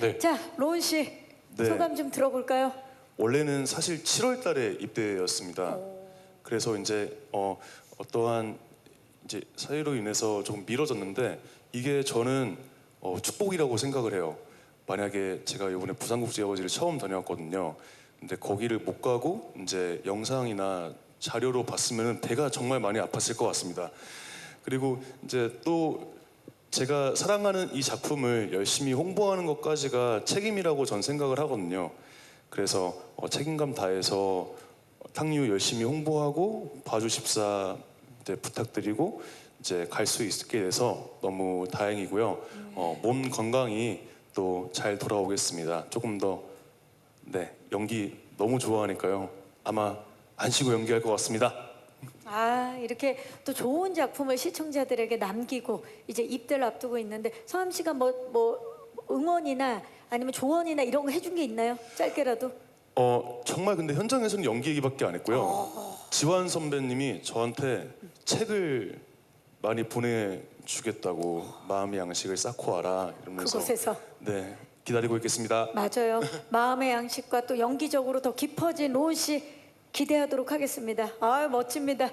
네. 자, 로운 씨 네. 소감 좀 들어볼까요? 원래는 사실 7월 달에 입대였습니다. 그래서 이제 어, 어떠한 이제 사유로 인해서 조금 미뤄졌는데 이게 저는 어, 축복이라고 생각을 해요. 만약에 제가 이번에 부산국제아버지를 처음 다녀왔거든요. 근데 거기를 못 가고 이제 영상이나 자료로 봤으면 배가 정말 많이 아팠을 것 같습니다. 그리고 이제 또 제가 사랑하는 이 작품을 열심히 홍보하는 것까지가 책임이라고 전 생각을 하거든요. 그래서 어, 책임감 다해서 탕류 열심히 홍보하고 봐주십사 이제 부탁드리고 이제 갈 수 있게 돼서 너무 다행이고요. 어, 몸 건강히 또 잘 돌아오겠습니다. 조금 더 네, 연기 너무 좋아하니까요. 아마 안 쉬고 연기할 것 같습니다. 아 이렇게 또 좋은 작품을 시청자들에게 남기고 이제 입대를 앞두고 있는데 서함 씨가 뭐 뭐 응원이나 아니면 조언이나 이런 거 해준 게 있나요? 짧게라도. 어 정말 근데 현장에서는 연기 얘기밖에 안 했고요. 어. 지환 선배님이 저한테 책을 많이 보내주겠다고 마음의 양식을 쌓고 와라 이러면서 그곳에서 네 기다리고 있겠습니다. 맞아요. 마음의 양식과 또 연기적으로 더 깊어진 로운 씨 기대하도록 하겠습니다. 아 멋집니다.